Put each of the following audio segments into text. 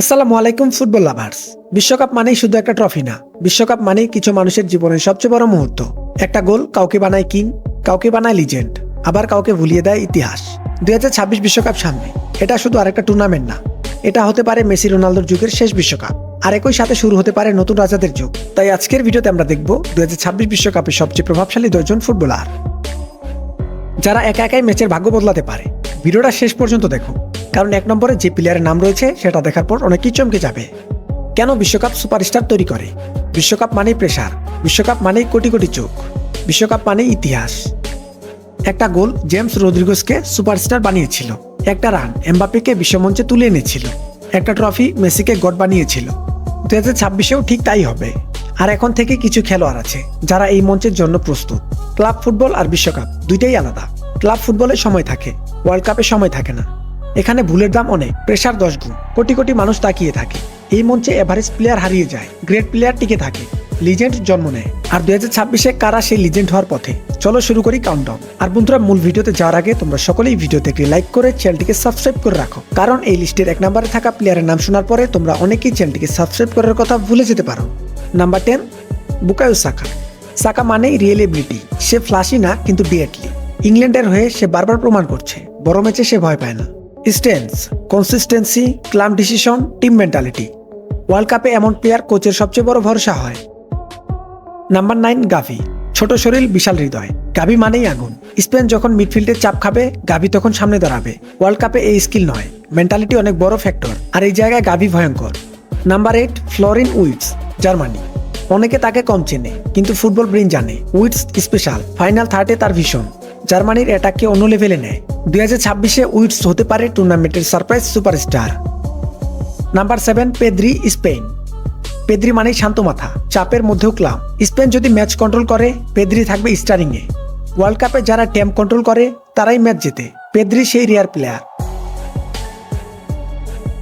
আসসালামু আলাইকুম, football lovers. বিশ্বকাপ মানেই শুধু একটা ট্রফি না, বিশ্বকাপ মানেই কিছু মানুষের জীবনের সবচেয়ে বড় মুহূর্ত। একটা গোল কাউকে বানায় কিং, কাউকে বানায় লিজেন্ড আবার কাউকে ভুলিয়ে দেয় ইতিহাস। দুই বিশ্বকাপ সামনে, এটা শুধু আরেকটা টুর্নামেন্ট না, এটা হতে পারে মেসি রোনালদোর যুগের শেষ বিশ্বকাপ, আর একই সাথে শুরু হতে পারে নতুন রাজাদের যুগ। তাই আজকের ভিডিওতে আমরা দেখব দুই বিশ্বকাপের সবচেয়ে প্রভাবশালী দশজন ফুটবলার। যারা একা একাই ম্যাচের ভাগ্য বদলাতে পারে। ভিডিওটা শেষ পর্যন্ত দেখো কারণ এক নম্বরে যে প্লেয়ারের নাম রয়েছে, সেটা দেখার পর অনেকেই চমকে যাবে। কেন বিশ্বকাপ সুপারস্টার তৈরি করে? বিশ্বকাপ মানেই প্রেসার বিশ্বকাপ মানেই কোটি কোটি চোখ, বিশ্বকাপ মানেই ইতিহাস। একটা গোল জেমস রদ্রিগোসকে সুপারস্টার বানিয়েছিল। একটা রান এমবাপিকে বিশ্বমঞ্চে তুলে এনেছিল। একটা ট্রফি মেসিকে গড বানিয়েছিল। দু হাজার ছাব্বিশেও ঠিক তাই হবে। আর এখন থেকে কিছু খেলোয়াড় আছে, যারা এই মঞ্চের জন্য প্রস্তুত। ক্লাব ফুটবল আর বিশ্বকাপ দুইটাই আলাদা। ক্লাব ফুটবলে সময় থাকে, ওয়ার্ল্ড কাপে সময় থাকে না। এখানে ভুলের দাম অনেক, প্রেশার দশ গুণ। কোটি কোটি মানুষ তাকিয়ে থাকে। এই মঞ্চে এভারেজ প্লেয়ার হারিয়ে যায়, গ্রেট প্লেয়ার টিকে থাকে। লিজেন্ড জন্ম নেয়। আর দুই হাজার ছাব্বিশে কারা সেই লিজেন্ড হওয়ার পথে? চলো শুরু করি কাউন্টডাউন আর বন্ধুরা, মূল ভিডিওতে যাওয়ার আগে তোমরা সকলেই ভিডিওতে একটি লাইক করে চ্যানেলটিকে সাবস্ক্রাইব করে রাখো। কারণ এই লিস্টের এক নম্বরে থাকা প্লেয়ারের নাম শোনার পরে তোমরা অনেকেই চ্যানেলটিকে সাবস্ক্রাইব করার কথা ভুলে যেতে পারো। নাম্বার টেন বুকায়ু সাকা। সাকা মানেই রিয়েলেবিলিটি সে ফ্লাশি না, কিন্তু ডিয়েটলি ইংল্যান্ডের হয়ে সে বারবার প্রমাণ করছে। বড় ম্যাচে সে ভয় পায় না। Stance consistency calm decision team mentality world কাপে এমন প্লেয়ার কোচের সবচেয়ে বড় ভরসা হয়। নাম্বার নাইন গাভি। ছোট শরীর, বিশাল হৃদয়। গাভি মানেই আগুন। স্পেন যখন মিডফিল্ডে চাপ খাবে, গাভি তখন সামনে দাঁড়াবে। ওয়ার্ল্ড কাপে এই স্কিল নয়। মেন্টালিটি অনেক বড় ফ্যাক্টর আর এই জায়গায় গাভি ভয়ঙ্কর। Number eight Florian Wirtz Germany. অনেকে তাকে কম চেনে, কিন্তু ফুটবল ব্রেন জানে। উইটস স্পেশাল ফাইনাল থার্ডে তার ভীষণ। জার্মানির অ্যাটাককে অন্য লেভেলে নেয়। দুই হাজার ছাব্বিশে উইটস হতে পারে টুর্নামেন্টের surprise superstar. Number seven, Pedri, Spain. Pedri মানেই শান্ত মাথা, চাপের মধ্যেও ক্লাম। স্পেন যদি ম্যাচ কন্ট্রোল করে, পেদ্রি থাকবে স্টারিংয়ে। ওয়ার্ল্ড কাপে যারা ট্যাম্প কন্ট্রোল করে, তারাই ম্যাচ জেতে। পেদ্রি সেই rare player.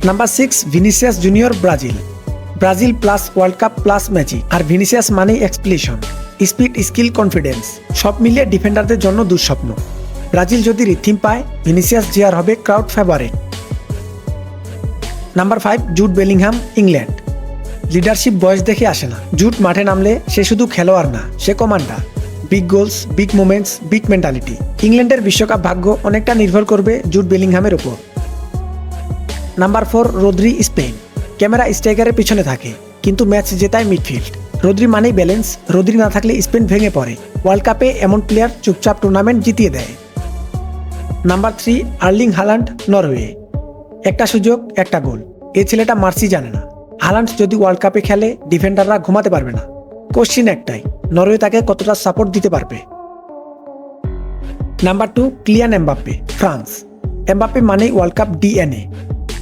Number six, Vinicius Junior Brazil. Brazil plus world cup plus matchy আর ভিনিসিয়াস মানেই এক্সপ্লেশন স্পিড, স্কিল, কনফিডেন্স, সব মিলিয়ে ডিফেন্ডারদের জন্য দুঃস্বপ্ন। ব্রাজিল যদি রিথিম পায়, ভিনিসিয়াস জিয়ার হবে crowd favourite. Number five, Jude Bellingham, England. Leadership বয়স দেখে আসে না। জুট মাঠে নামলে সে শুধু খেলোয়াড় না, সে commander. Big goals, big moments, big mentality. ইংল্যান্ডের বিশ্বকাপ ভাগ্য অনেকটা নির্ভর করবে জুট বেলিংহামের ওপর number four, Rodri, Spain. Camera স্ট্রাইকারের পিছনে থাকে, কিন্তু ম্যাচ জেতায় মিডফিল্ড। রোদ্রি মানেই ব্যালেন্স রোদ্রি না থাকলে স্পেন ভেঙে পড়ে। ওয়ার্ল্ড কাপে এমন প্লেয়ার চুপচাপ টুর্নামেন্ট জিতিয়ে দেয়। Number three Erling Haaland Norway একটা সুযোগ, একটা গোল। এ ছেলেটা মার্সি জানে না। হালান্ড যদি ওয়ার্ল্ড কাপে খেলে ডিফেন্ডাররা ঘুমাতে পারবে না। কোশ্চিন একটাই নরওয়ে তাকে কতটা সাপোর্ট দিতে পারবে? Number two Kylian Mbappe France Mbappe মানেই ওয়ার্ল্ড কাপ ডিএনএ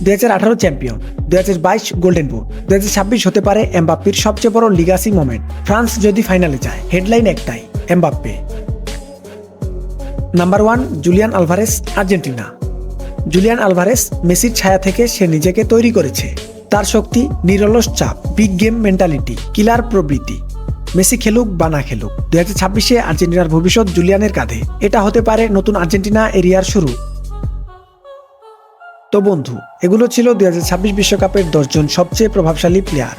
দুই হাজার আঠারো চ্যাম্পিয়ন দু হাজার বাইশ গোল্ডেন বুট দুই হাজার ছাব্বিশ হতে পারে এমবাপ্পির সবচেয়ে বড় লিগাসি মোমেন্ট ফ্রান্স যদি ফাইনালে যায় হেডলাইন একটাই, Mbappe. Number one Julian Alvarez Argentina Julian Alvarez মেসির ছায়া থেকে সে নিজেকে তৈরি করেছে। তার শক্তি, নিরলস চাপ বিগ গেম মেন্টালিটি কিলার প্রবৃত্তি। মেসি খেলুক বা না খেলুক, দুই হাজার ছাব্বিশে আর্জেন্টিনার ভবিষ্যৎ জুলিয়ানের কাঁধে। এটা হতে পারে নতুন আর্জেন্টিনা এরিয়ার শুরু। তো বন্ধু, এগুলো ছিল দুই হাজার ছাব্বিশ বিশ্বকাপের দশজন সবচেয়ে প্রভাবশালী প্লেয়ার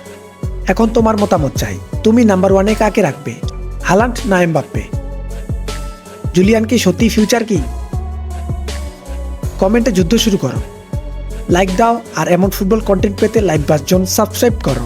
এখন তোমার মতামত চাই। তুমি নাম্বার ওয়ানে কাকে রাখবে? হালান্ড না এমবাপ্পে? জুলিয়ান কি সত্যি ফিউচার কি কমেন্টে যুদ্ধ শুরু করো। লাইক দাও আর এমন ফুটবল কন্টেন্ট পেতে লাইক বাসজন সাবস্ক্রাইব করো।